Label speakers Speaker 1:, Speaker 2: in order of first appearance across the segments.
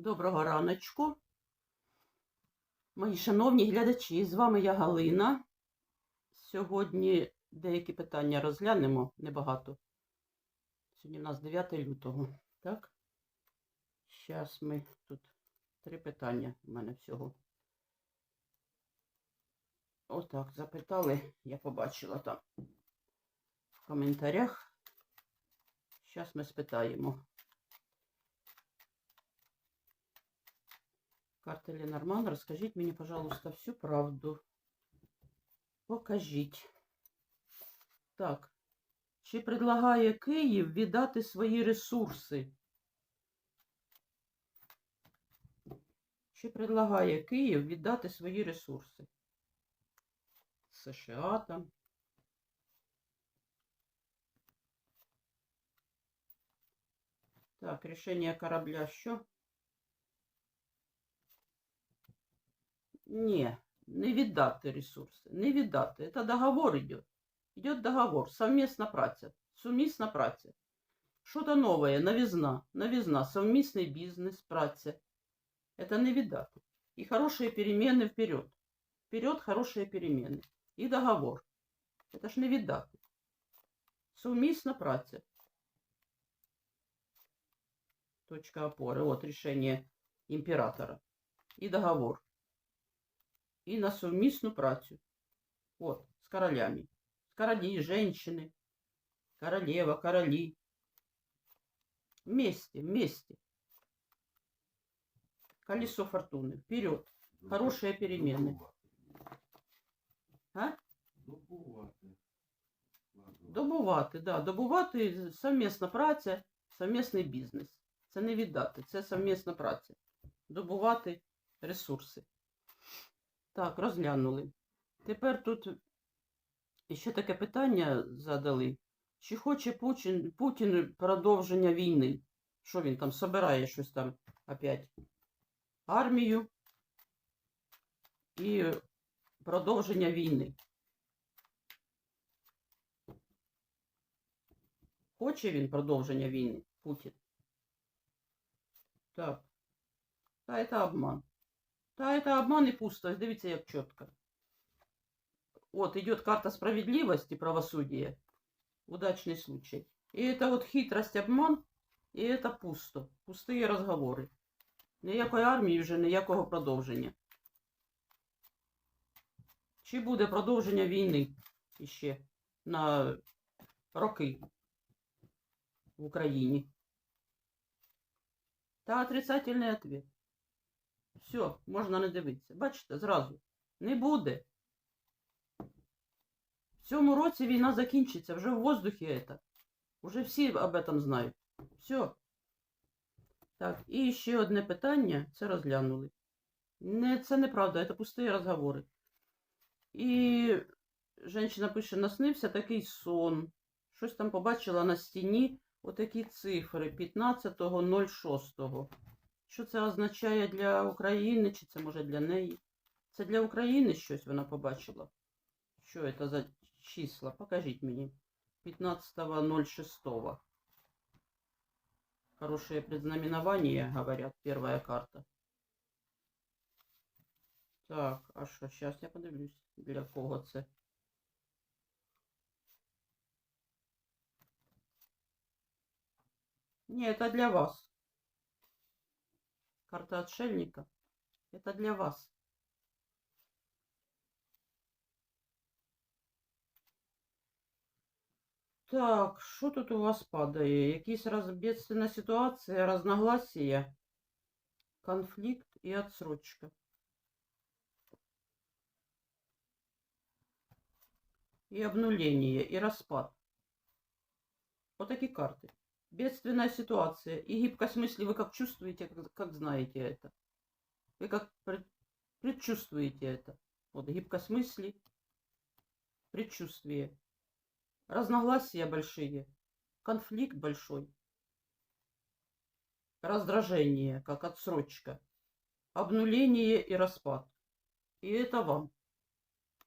Speaker 1: Доброго раночку. Мої шановні глядачі, з вами я Галина. Сьогодні деякі питання розглянемо небагато. Сьогодні у нас 9 лютого. Так? Зараз ми тут три питання у мене всього. Отак, запитали, я побачила там в коментарях. Зараз ми спитаємо. Карта Ленорман, розкажіть мені, пожалуйста, всю правду. Покажіть. Так. Чи предлагає Київ віддати свої ресурси? Чи предлагає Київ віддати свої ресурси? США там. Так, рішення корабля що? Ні, не віддати ресурси, не віддати. Це договор йде. Йде договор, совмісна праця, сумісна праця. Що-то новое, новизна, новизна, совместный бизнес, праця. Это не віддати. И хорошие перемены вперед. Вперед хорошие перемены. І договор. Это ж не віддати. Сумісна праця. Точка опоры. Вот решение императора. І договор. І на совмісну працю. Вот, с королями. С королей, женщины. Королева, короли. Вместе, вместе. Колесо фортуны. Вперед. Хорошие перемены. А?
Speaker 2: Добувати.
Speaker 1: Добувати, да, добувати совмісна праця, совмісний бізнес. Це не віддати, це совмісна праця. Добувати ресурси. Так, розглянули. Тепер тут ще таке питання задали. Чи хоче Путін, Путін продовження війни? Що він там собирає щось там опять? Армію і продовження війни. Хоче він продовження війни, Путін? Так. Та це обман. Та це обман і пусто. Дивіться, як чітко. Вот идет карта справедливости, правосудия. Удачный случай. И это вот хитрость, обман, и это пусто. Пустые разговоры. Ніякої армії вже, ніякого продовження. Чи буде продовження війни іще на роки в Україні? Та отрицательний ответ. Все, можна не дивитися. Бачите, зразу. Не буде. В цьому році війна закінчиться, вже в воздухі це. Уже всі об этом знають. Все. Так, і ще одне питання, це розглянули. Не, це неправда, це пусті розговори. І жінка пише, наснився такий сон. Щось там побачила на стіні отакі цифри 15.06. Що це означає для України, чи це може для неї? Це для України щось вона побачила. Що це за числа? Покажіть мені. 15.06. Хорошее предзнаменование, говорят, первая карта. Так, а що, зараз я подивлюсь, для кого це. Ні, это для вас. Карта отшельника. Это для вас. Так, що тут у вас падає? Якісь розбідственна ситуація, разногласия, конфлікт і отсрочка. И обнуление, и распад. Вот такие карты. Бедственная ситуация. И гибкость мысли вы как чувствуете, как, как знаете это. Вы как пред- предчувствуете это. Вот гибкость мысли, предчувствие. Разногласия большие, конфликт большой, раздражение, как отсрочка, обнуление и распад. И это вам.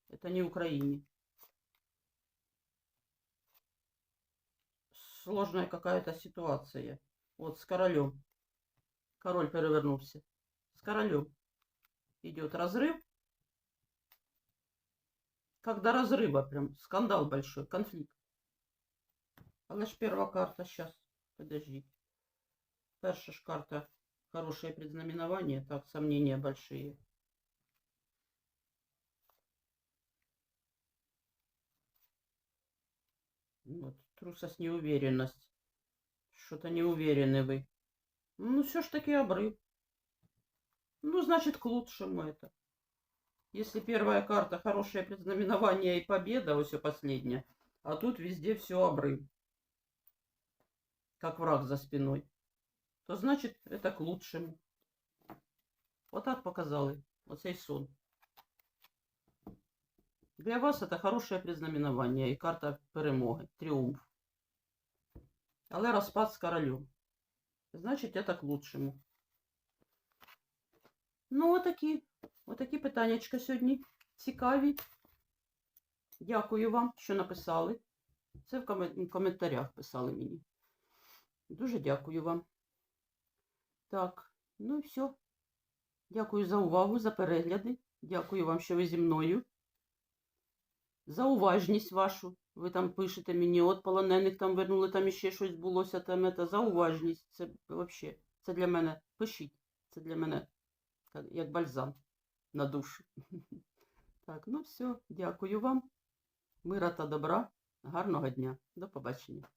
Speaker 1: Это не Украине. Сложная какая-то ситуация. Вот с королем. Король перевернувся. С королем. Идет разрыв. Когда разрыва прям, скандал большой, конфликт. Але ж перша карта, сейчас, подожди. Перша ж карта, хорошее предзнаменование, так, сомнения большие. Вот, трусость, неуверенность. Что-то не уверены вы. Ну, все ж таки обрыв. Ну, значит, к лучшему это. Если первая карта хорошее предзнаменование и победа, вот все последнее, а тут везде все обрыв. Как враг за спиной. То значит, это к лучшему. Вот так показали. Оцей сон. Для вас это хорошее предзнаменование і карта перемоги, тріумф. Але розпад з королем. Значить, это к лучшему. Ну, отакі, отакі питаннячка сьогодні. Цікаві. Дякую вам, що написали. Це в коментарях писали мені. Дуже дякую вам. Так, ну і все. Дякую за увагу, за перегляди. Дякую вам, що ви зі мною. За уважність вашу. Ви там пишете мені, от полонених там вернули, там іще щось булося, там это, за уважність. Це взагалі, це для мене, пишіть, це для мене як бальзам на душу. Так, ну все, дякую вам. Мира та добра. Гарного дня. До побачення.